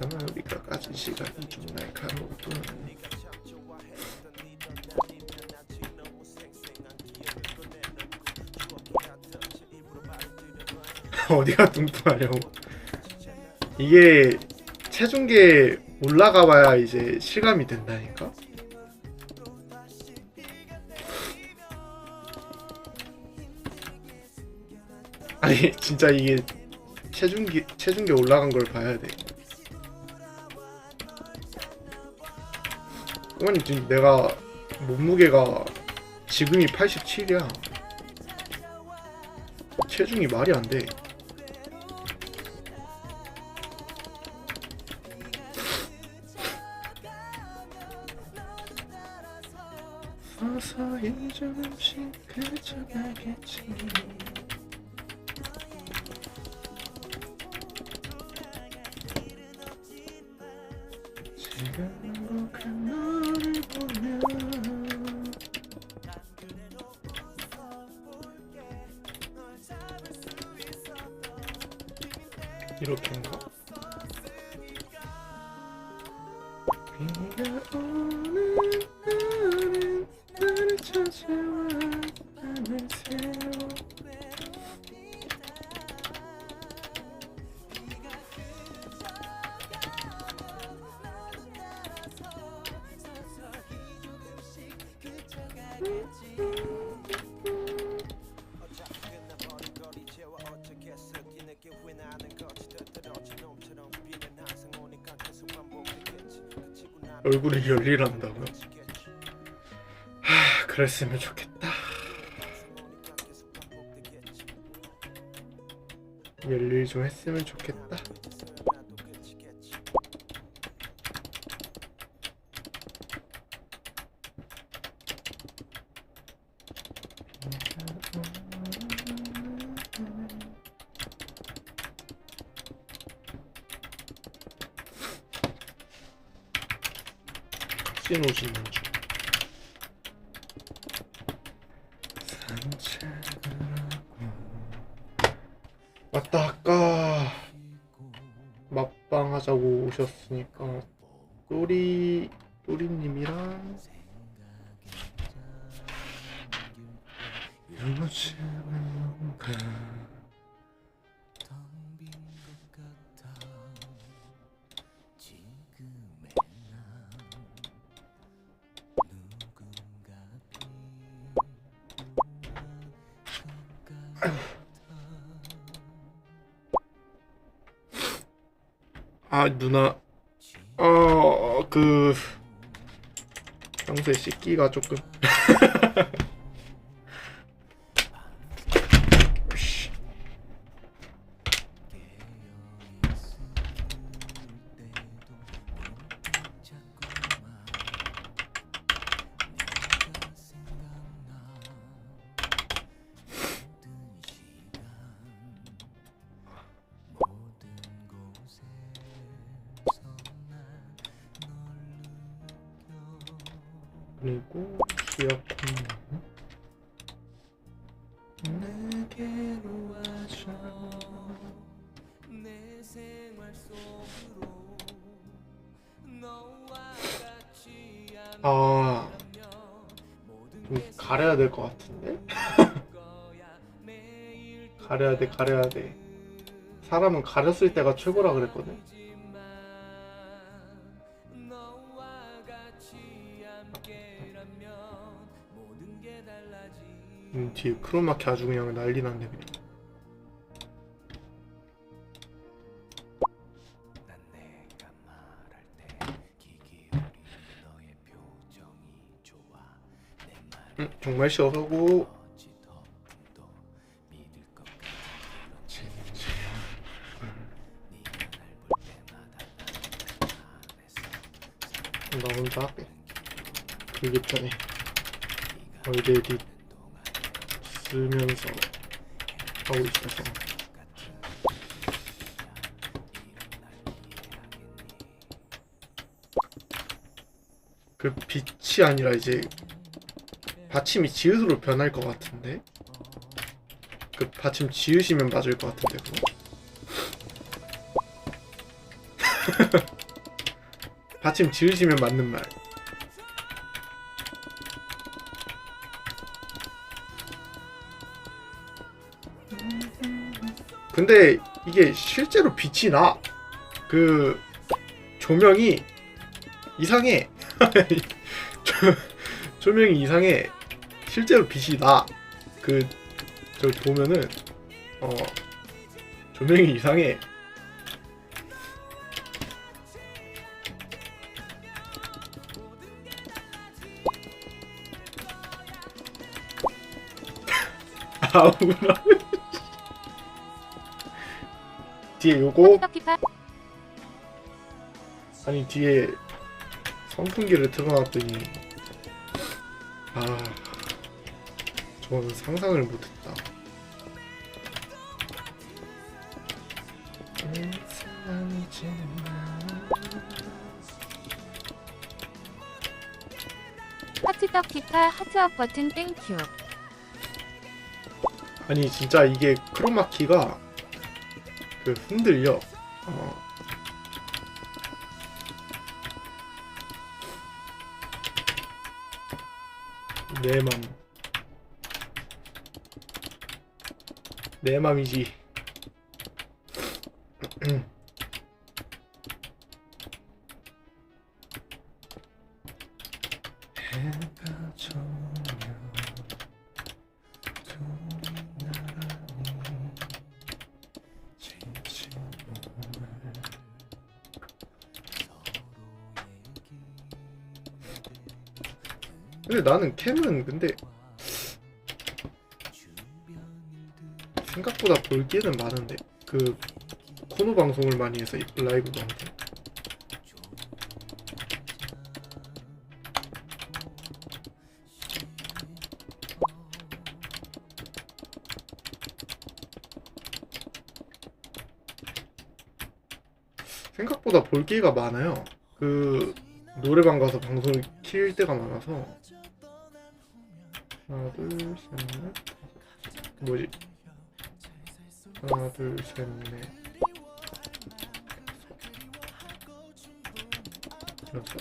다만 우리가 가진 시간이 좀 날카로워도 어디가 뚱뚱하냐고. 이게 체중계 올라가 봐야 이제 실감이 된다니까? 아니 진짜 이게 체중계 체중계 올라간 걸 봐야 돼 아니 지금 내가 몸무게가 지금이 87이야. 체중이 말이 안돼. 지금 행복한 너 이렇게인가? 비가 오는 날은 나를 찾아와 밤을 새워 얼굴이 열일한다고요? 하, 그랬으면 좋겠다. 열일 좀 했으면 좋겠다. 산책을 하고 맞다 아까. 맛방 하자고 오셨으니까. 또리 또리님이랑. 요즘은 뭔가 아 누나. 어그 평소에 씻기가 조금 그리고 기억하는 내게로 와줘 내 생활 속으로 너와 같이 아, 가려야 될 것 같은데? 가려야 돼, 가려야 돼. 사람은 가렸을 때가 최고라 그랬거든. 음, 뒤에 크로마키 아주 그냥 난리 났네 그냥. 음, 정말 시원하고. 안에서 나 혼자 할게. 그게 편해. 얼데디 쓰면서 하고 있어서. 그 빛이 아니라 이제 받침이 지읒으로 변할 것 같은데 그 받침 지으시면 맞을 것 같은데 그거 받침 지으시면 맞는 말. 근데 이게 실제로 빛이 나. 그 조명이 이상해. 조, 조명이 이상해. 실제로 빛이 나. 그 저기 보면은 어 조명이 이상해. 아우라. 뒤에 요거. 떡피파 아니 뒤에 선풍기를 틀어놨더니. 아 저는 상상을 못했다. 하트 떡피파 하트업 버튼 땡큐. 아니 진짜 이게 크로마키가 그 흔들려. 어. 내 맘. 내 맘이지. 해가 저며 근데 나는 캠은 근데 생각보다 볼 게는 많은데. 그 코너 방송을 많이 해서 이 라이브 방송 생각보다 볼 게가 많아요. 그 노래방 가서 방송을 킬 때가 많아서 하나 둘셋넷 뭐지? 하나 둘셋넷. 여섯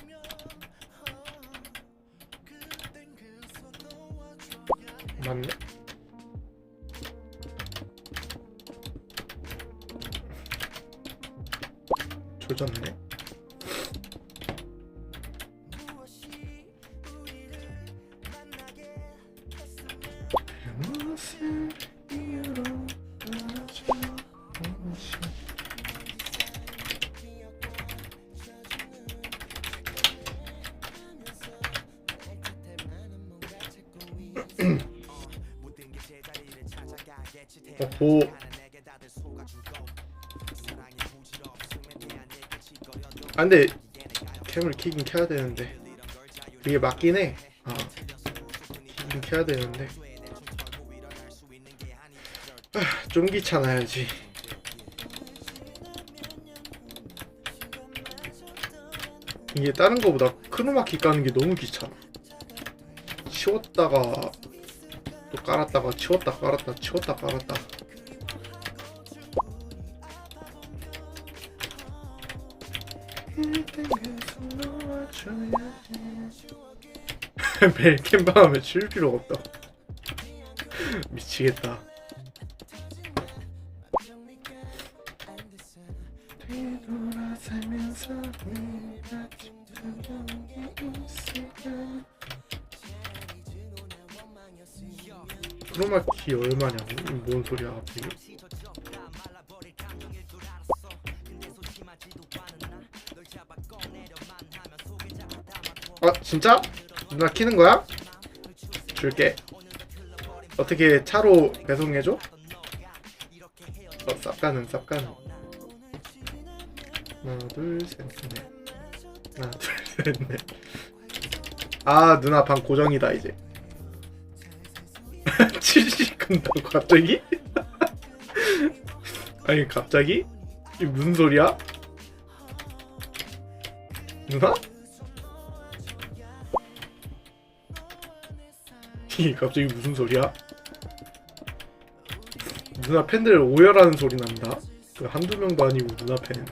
맞네. 조졌네 어호 아 근데 캠을 키긴 켜야 되는데. 그게 맞긴 해. 아, 키긴 켜야 되는데 좀 귀찮아야지. 이게 다른 거보다 크로마키 까는 게 너무 귀찮아. 치웠다가 또 깔았다가 치웠다 깔았다 치웠다 깔았다. 매일 캠방하면 쉴 필요가 없다. 미치겠다 크로마키 얼마냐고? 뭔 소리야 갑자기 아 진짜? 누나 키는 거야? 줄게 어떻게 차로 배송해줘? 어 쌉가는 쌉가는 하나 둘셋넷 하나 둘셋넷 아 누나 방 고정이다 이제 70 큰다고 갑자기? 아니 갑자기? 이게 무슨 소리야? 누나? 이게 갑자기 무슨 소리야? 누나 팬들 오열하는 소리 난다. 그 한두 명도 아니고 누나 팬.